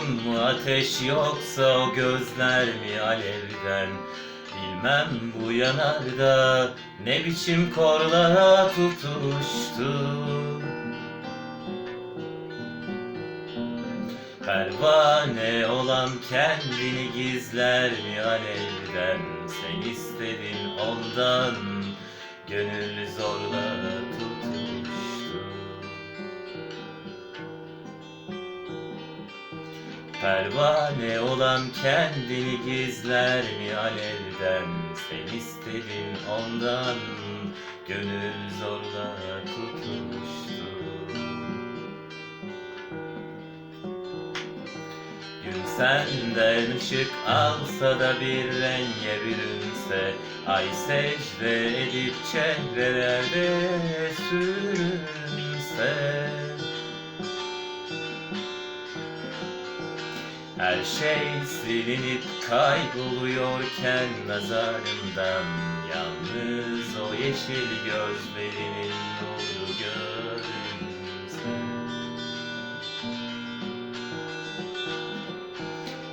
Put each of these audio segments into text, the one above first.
mu ateş yoksa o gözler mi alevden? Bilmem bu yanarda ne biçim korlara tutuştu Pervane olan kendini gizler mi alevden? Sen istedin ondan gönül zorla tutuştu Pervane olan kendini gizler mi alevden? Sen istedin ondan gönül zorla tutuştu Gün senden ışık alsa da bir renge bürünse Ay secde edip çehrelerde sürünse Her şey silinip kayboluyorken nazarından Yalnız o yeşil gözlerinin nuru görünse.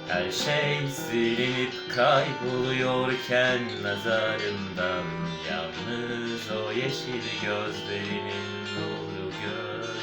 Her şey silinip kayboluyorken nazarımdan Yalnız o yeşil gözlerinin nuru görünse